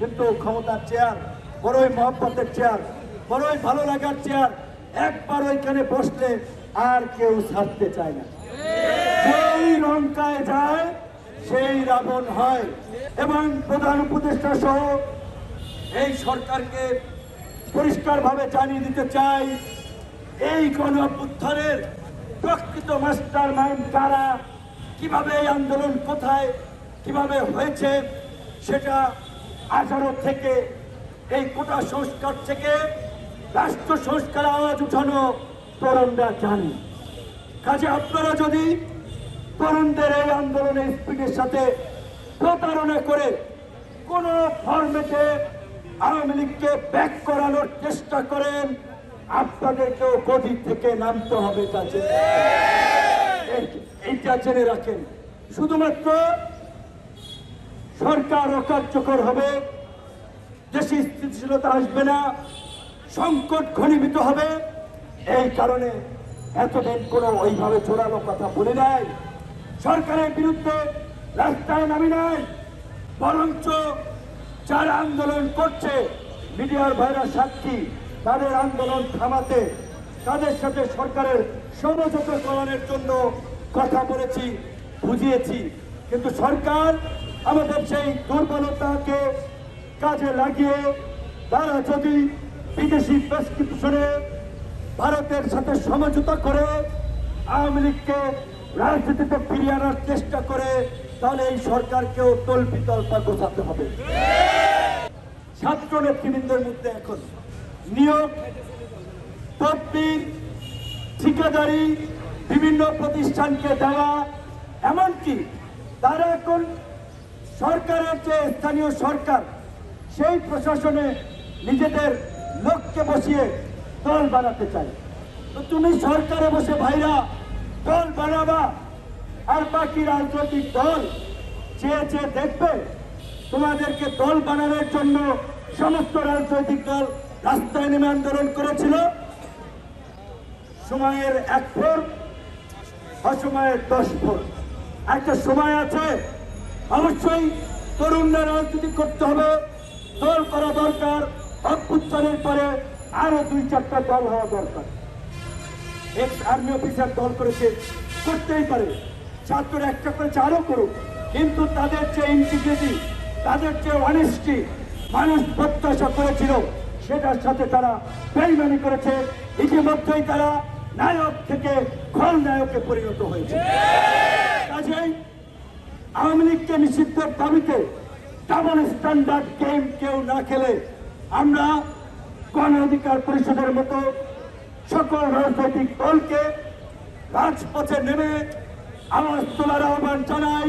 কিন্তু ক্ষমতার চেয়ার, বড়ই মহব্বতের চেয়ার, বড়ই ভালো লাগার চেয়ার, একবার ওইখানে বসলে আর কেউ ছাড়তে চায় না। সেই লঙ্কায় যায়, সেই রাবণ হয়। এবং প্রধান উপদেষ্টা সহ এই সরকারকে পরিষ্কারভাবে জানিয়ে দিতে চাই, এই গণ অভ্যুত্থানের প্রকৃত মাস্টার মাইন্ড কারা, কীভাবে এই আন্দোলন কোথায়, কীভাবে হয়েছে, সেটা আঠারো থেকে এই কোটা সংস্কার থেকে রাষ্ট্র সংস্কার আওয়াজ উঠানো তরুণরা জানি। কাজে আপনারা যদি তরুণদের এই আন্দোলনের স্পিডের সাথে প্রতারণা করে কোন ফর্মেটে আওয়ামী লীগকে ব্যাক করানোর চেষ্টা করেন, আপনাদেরকেও গদি থেকে নামতে হবে কাছে এইটা জেনে রাখেন। শুধুমাত্র সরকার অকার্যকর হবে। দেশে স্থিতিশীলতা আসবে না, সংকট ঘনীভূত হবে। এই কারণে এতদিন কোনো ওইভাবে জোরালো কথা বলে নাই। সরকারের বিরুদ্ধে রাস্তায় নামি নাই, বরঞ্চ যারা আন্দোলন করছে, মিডিয়ার ভাইরা সাক্ষী, তাদের আন্দোলন থামাতে তাদের সাথে সরকারের সমঝোতা করানোর জন্য কথা বলেছি, বুঝিয়েছি। কিন্তু সরকার আমাদের সেই দুর্বলতাকে কাজে লাগিয়ে তারা যদি বিদেশি প্রেসক্রিপশনে ভারতের সাথে সমঝোতা করে আওয়ামী লীগকে রাজনীতিতে ফিরিয়ে আনার চেষ্টা করে, তাহলে এই সরকারকেও তল্পি তল্পা গোছাতে হবে। ছাত্র নেতৃবৃন্দের মধ্যে এখন নিয়োগ, তদবির, ঠিকাদারি, বিভিন্ন প্রতিষ্ঠানকে দেওয়া, এমনকি তারা এখন সরকারের যে স্থানীয় সরকার, সেই প্রশাসনে নিজেদের লোককে বসিয়ে দল বানাতে চায় তো তুমি সরকারে বসে ভাইরা দল বানাবা, আর বাকি রাজনৈতিক দল চেয়ে চেয়ে দেখবে তোমাদেরকে দল বানানোর জন্য সমস্ত রাজনৈতিক দল রাস্তায় নেমে আন্দোলন করেছিল। সময়ের এক ফোর অসময়ের দশ ফোর একটা সময় আছে অবশ্যই তরুণরা রাজনীতি করতে হবে। দল করা দরকার, অভ্যুত্থানের পরে আরও দুই, চারটা দল হওয়া দরকার। এক্স আর্মি অফিসার দল করেছে, করতেই পারে। ছাত্ররা একটা করেছে, আরও করুক। কিন্তু তাদের যে ইন্টিগ্রিটি তাদের যে অনেস্টি মানুষ প্রত্যাশা করেছিল, সেটার সাথে তারা বেইমানি করেছে। ইতিমধ্যেই তারা নায়ক থেকে খলনায়কে পরিণত হয়েছে। লীগকে নিষিদ্ধের দাবিতে ডাবল স্ট্যান্ডার্ড গেম কেউ না খেলে, আমরা গণ অধিকার পরিষদের মতো সকল রাজনৈতিক দলকে রাজপথে নেমে আওয়াজ তোলার আহ্বান জানাই।